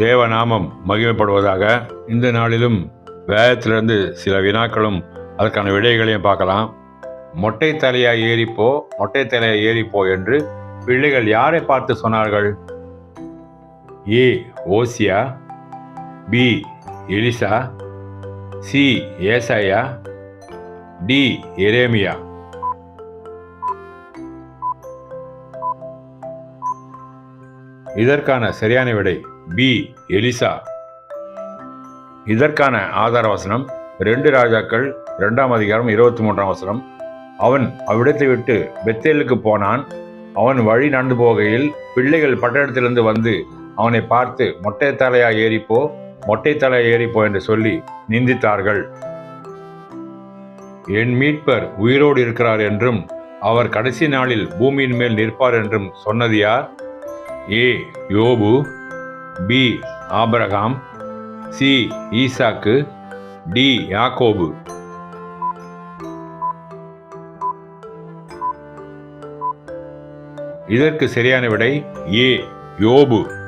தேவநாமம் மகிமைப்படுவதாக இந்த நாளிலும் வேதத்திலிருந்து சில வினாக்களும் அதற்கான விடைகளையும் பார்க்கலாம். மொட்டை தலையா ஏறிப்போ மொட்டை தலையா ஏறிப்போ என்று பிள்ளைகள் யாரை பார்த்து சொன்னார்கள்? ஏ ஓசியா பி எலிசா சி ஏசாயா டி எரேமியா. இதற்கான சரியான விடை பி. எலிசா. இதற்கான ஆதார வசனம் ரெண்டு ராஜாக்கள் இரண்டாம் அதிகாரம் இருபத்தி மூன்றாம் வசனம். அவன் அவ்விடத்தை விட்டு பெத்தேலுக்கு போனான். அவன் வழி நடந்து போகையில் பிள்ளைகள் பட்டணத்திலிருந்து வந்து அவனை பார்த்து மொட்டை தலையா ஏறிப்போ மொட்டை தலையா ஏறிப்போ என்று சொல்லி நிந்தித்தார்கள். என் மீட்பர் உயிரோடு இருக்கிறார் என்றும் அவர் கடைசி நாளில் பூமியின் மேல் நிற்பார் என்றும் சொன்னது யார்? ஏ யோபு பி. ஆபிரகாம் சி. ஈசாக்கு டி. யாக்கோபு. இதற்கு சரியான விடை ஏ. யோபு.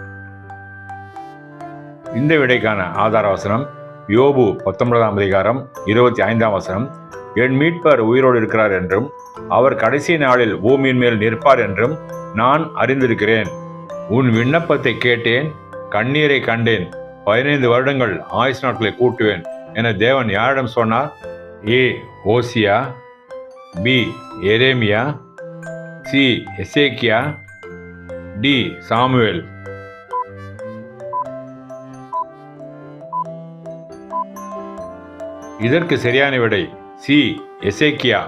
இந்த விடைக்கான ஆதார வசனம் யோபு பத்தொன்பதாம் அதிகாரம் இருபத்தி ஐந்தாம் வசனம். என் மீட்பர் உயிரோடு இருக்கிறார் என்றும் அவர் கடைசி நாளில் பூமியின் மேல் நிற்பார் என்றும் நான் அறிந்திருக்கிறேன். உன் விண்ணப்பத்தை கேட்டேன் கண்ணீரை கண்டேன். பதினைந்து வருடங்கள் ஆயுஸ் நாட்களை கூட்டுவேன் என தேவன் யாரிடம் சொன்னார்? ஏ ஓசியா. பி எரேமியா. சி எசேக்கியா. டி சாமுவேல். இதற்கு சரியான விடை சி எசேக்கியா.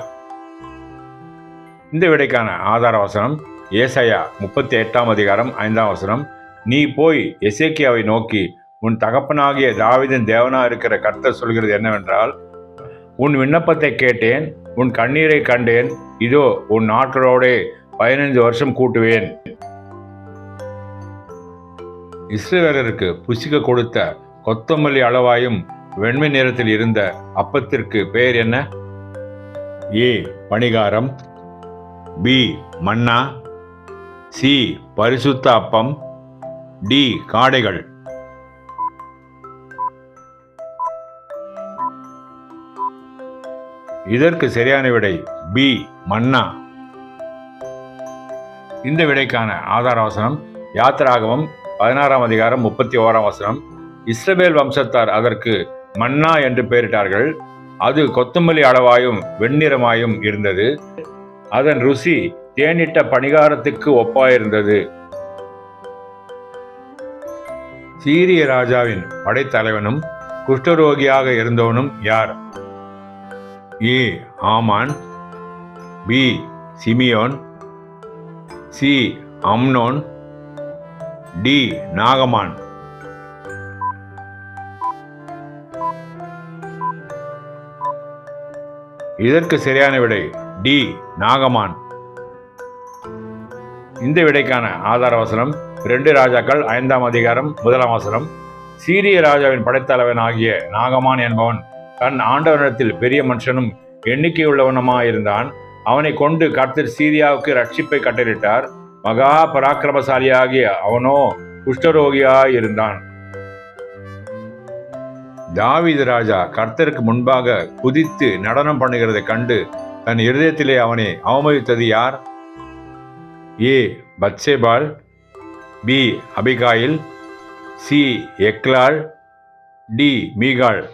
இந்த விடைக்கான ஆதார வசனம் ஏசையா முப்பத்தி எட்டாம் அதிகாரம் ஐந்தாம் வசனம். நீ போய் எசேக்கியாவை நோக்கி உன் தகப்பனாகிய தாவிதன் தேவனா இருக்கிற கர்த்தர் சொல்கிறது என்னவென்றால் உன் விண்ணப்பத்தை கேட்டேன் உன் கண்ணீரை கண்டேன் இதோ உன் நாட்களோடே பதினைந்து வருஷம் கூட்டுவேன். இஸ்ரேலருக்கு புசிக்க கொடுத்த கொத்தமல்லி அளவாயும் வெண்மை நிறத்தில் இருந்த அப்பத்திற்கு பெயர் என்ன? ஏ பணிகாரம் பி மன்னா சி பரிசுத்த அப்பம் டி காடைகள். இதற்கு சரியான விடை பி மன்னா. இந்த விடைக்கான ஆதார வசனம் யாத்திராகவும் பதினாறாம் அதிகாரம் முப்பத்தி ஓராம் வசனம். இஸ்ரபேல் வம்சத்தார் அதற்கு மன்னா என்று பெயரிட்டார்கள். அது கொத்தமல்லி அளவாயும் வெண்ணிறமாயும் இருந்தது. அதன் ருசி தேனிட்ட பணிகாரத்துக்கு ஒப்பாயிருந்தது. சீரிய ராஜாவின் படைத்தலைவனும் குஷ்டரோகியாக இருந்தவனும் யார்? ஏ. ஆமான் பி. சிமியோன் சி. அம்னோன் டி. நாகமான். இதற்கு சரியான விடை டி. நாகமான். இந்த விடைக்கான ஆதார வசனம் ரெண்டு ராஜாக்கள் ஐந்தாம் அதிகாரம் முதலாம் வசனம். சீரிய ராஜாவின் படைத்தலைவன் ஆகிய நாகமான் என்பவன் தன் ஆண்டவனிடத்தில் பெரிய மனுஷனும் எண்ணிக்கையுள்ளவனுமாயிருந்தான். அவனை கொண்டு கர்த்தர் சீரியாவுக்கு ரட்சிப்பை கட்டளிட்டார் மகா பராக்கிரமசாலியாகிய அவனோ குஷ்டரோகியாயிருந்தான். தாவீது ராஜா கர்த்தருக்கு முன்பாக குதித்து நடனம் பண்ணுகிறதை கண்டு தன் இருதயத்திலே அவனை அவமதித்தது யார்? ஏ. பத்சேபால். பி. அபிகாயில். சி. எக்லால். டி. மீகாள்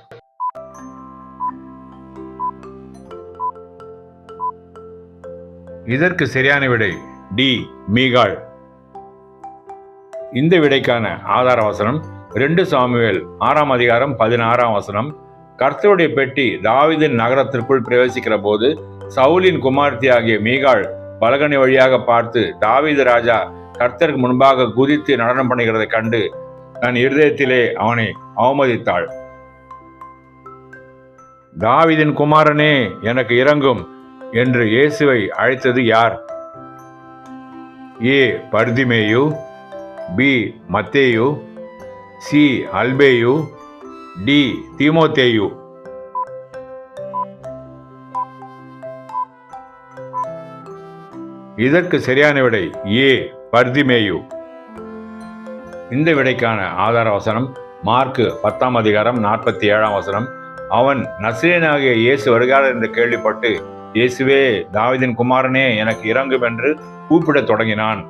இதற்கு சரியான விடை டி. மீகாள் இந்த விடைக்கான ஆதார வசனம் ரெண்டு சாமுவேல் ஆறாம் அதிகாரம் பதினாறாம் வசனம். கர்த்தருடைய பெட்டி தாவிதின் நகரத்திற்குள் பிரவேசிக்கிற போது சவுலின் குமார்த்தி ஆகிய மீகாள் பலகனி வழியாக பார்த்து தாவீது ராஜா கர்த்தருக்கு முன்பாக குதித்து நடனம் பண்ணுகிறதை கண்டு தன் இருதயத்திலே அவனை அவமதித்தாள். தாவிதின் குமாரனே எனக்கு இறங்கும் என்று இயேசுவை அழைத்தது யார்? ஏ. பர்திமேயு பி. மத்தேயு சி. அல்பேயு டி. தீமோத்தேயு. இதற்கு சரியான விடை ஏ பர்திமேயு. இந்த விடைக்கான ஆதார வசனம் மார்க்கு பத்தாம் அதிகாரம் நாற்பத்தி ஏழாம் வசனம். அவன் நசிரியனாகிய இயேசு வருகிறார் என்று கேள்விப்பட்டு இயேசுவே தாவிதின் குமாரனே எனக்கு இறங்கும் என்று கூப்பிடத் தொடங்கினான்.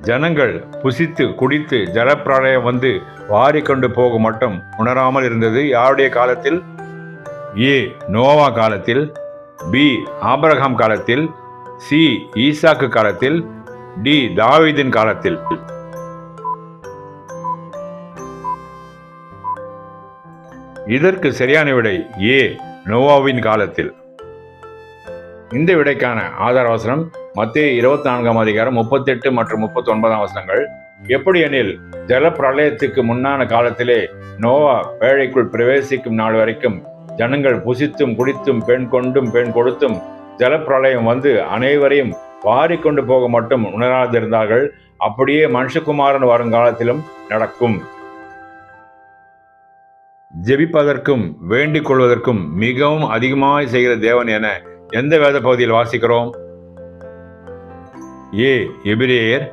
ஜனங்கள் புசித்து குடித்து ஜலப்பிரளயம் வந்து வாரிக்கொண்டு போக மட்டும் உணராமல் இருந்தது யாருடைய காலத்தில்? ஏ நோவா காலத்தில். பி ஆபரகாம் காலத்தில். சி ஈசாக்கு காலத்தில். டி தாவீதின் காலத்தில். இதற்கு சரியான விடை ஏ நோவாவின் காலத்தில். இந்த விடைக்கான ஆதார வசனம் மத்திய இருபத்தி நான்காம் அதிகாரம் முப்பத்தெட்டு மற்றும் முப்பத்தி ஒன்பதாம் வசனங்கள். எப்படி எனில் ஜல பிரளயத்துக்கு முன்னான காலத்திலே நோவா பேழைக்குள் பிரவேசிக்கும் நாள் வரைக்கும் ஜனங்கள் புசித்தும் குடித்தும் பெண் கொண்டும் பெண் கொடுத்தும் ஜலப்பிரளயம் வந்து அனைவரையும் வாரிக்கொண்டு போக மட்டும் உணராதிருந்தார்கள். அப்படியே மனுஷகுமாரன் வருங்காலத்திலும் நடக்கும். ஜெபிப்பதற்கும் வேண்டிக் கொள்வதற்கும் மிகவும் அதிகமாய் செய்கிற தேவன் என எந்த வேத பகுதியில் வாசிக்கிறோம்? ஏ எபிரேயர்.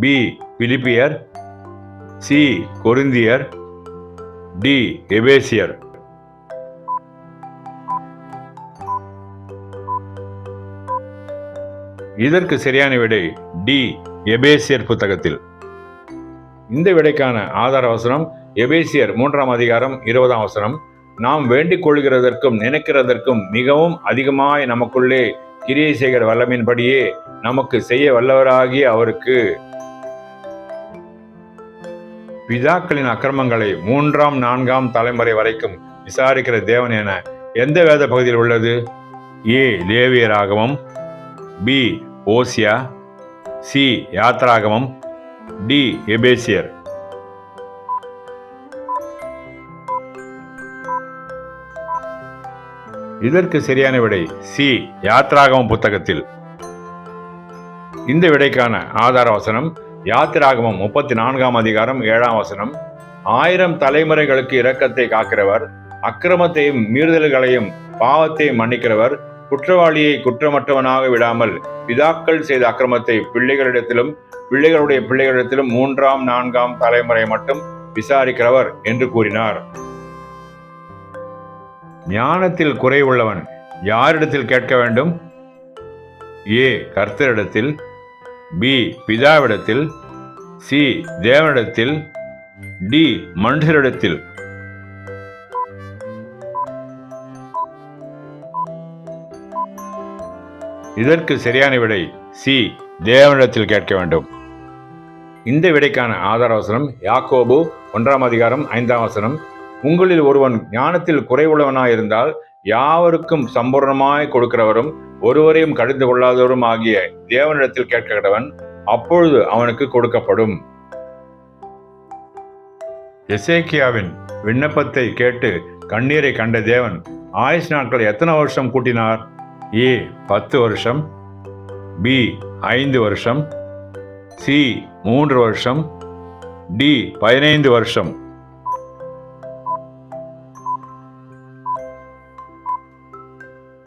பி பிலிப்பியர். சி கொருந்தியர். டி எபேசியர். இதற்கு சரியான விடை டி எபேசியர் புத்தகத்தில். இந்த விடைக்கான ஆதார வசனம் எபேசியர் மூன்றாம் அதிகாரம் இருபதாம் வசனம். நாம் வேண்டிக் கொள்கிறதற்கும் நினைக்கிறதற்கும் மிகவும் அதிகமாய் நமக்குள்ளே கிரியை செய்கிற வல்லமின்படியே நமக்கு செய்ய வல்லவராகிய அவருக்கு. பிதாக்களின் அக்கிரமங்களை மூன்றாம் நான்காம் தலைமுறை வரைக்கும் விசாரிக்கிற தேவன் என எந்த வேத பகுதியில் உள்ளது? ஏ லேவியராகமம் பி ஓசியா சி. யாத்ராகமம் டி. எபேசியர். இதற்கு சரியான விடை சி. யாத்ராகமம் புத்தகத்தில். இந்த விடைக்கான ஆதார வசனம் யாத்திராகமம் முப்பத்தி நான்காம் அதிகாரம் ஏழாம் வசனம். ஆயிரம் தலைமுறைகளுக்கு இரக்கத்தை காக்கிறவர் அக்கிரமத்தையும் மீறுதல்களையும் பாவத்தையும் மன்னிக்கிறவர் குற்றவாளியை குற்றமற்றவனாக விடாமல் பிதாக்கள் செய்த அக்கிரமத்தை பிள்ளைகளிடத்திலும் பிள்ளைகளுடைய பிள்ளைகளிடத்திலும் மூன்றாம் நான்காம் தலைமுறை மட்டும் விசாரிக்கிறவர் என்று கூறினார். ஞானத்தில் குறைவுள்ளவன் யாரிடத்தில் கேட்க வேண்டும்? ஏ கர்த்தரிடத்தில் பி பிதாவிடத்தில் சி தேவனிடத்தில் டி மனுஷரிடத்தில் இதற்கு சரியான விடை சி. தேவனிடத்தில் கேட்க வேண்டும். இந்த விடைக்கான ஆதார வசனம் யாக்கோபு ஒன்றாம் அதிகாரம் ஐந்தாம் வசனம். உங்களில் ஒருவன் ஞானத்தில் குறைவுள்ளவனாயிருந்தால் யாவருக்கும் சம்பூர்ணமாய் கொடுக்கிறவரும் ஒருவரையும் கடிந்து கொள்ளாதவரும் ஆகிய தேவனிடத்தில் கேட்கிறவன் அப்பொழுது அவனுக்கு கொடுக்கப்படும். எசேக்கியாவின் விண்ணப்பத்தை கேட்டு கண்ணீரை கண்ட தேவன் ஆயுஷ் நாட்கள் எத்தனை வருஷம் கூட்டினார்? ஏ பத்து வருஷம். பி ஐந்து வருஷம். சி மூன்று வருஷம். டி பதினைந்து வருஷம்.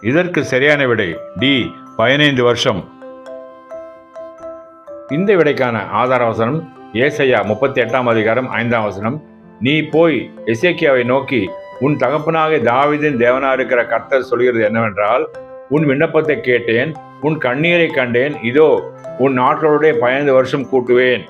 இதற்கு சரியான விடை டி பதினைந்து வருஷம். இந்த விடைக்கான ஆதார வசனம் ஏசையா முப்பத்தி எட்டாம் அதிகாரம் ஐந்தாம் வசனம். நீ போய் எசேக்கியாவை நோக்கி உன் தகப்பனாக தாவிதின் தேவனா இருக்கிற கர்த்தர் சொல்கிறது என்னவென்றால் உன் விண்ணப்பத்தை கேட்டேன் உன் கண்ணீரை கண்டேன் இதோ உன் நாட்களுடைய பதினைந்து வருஷம் கூட்டுவேன்.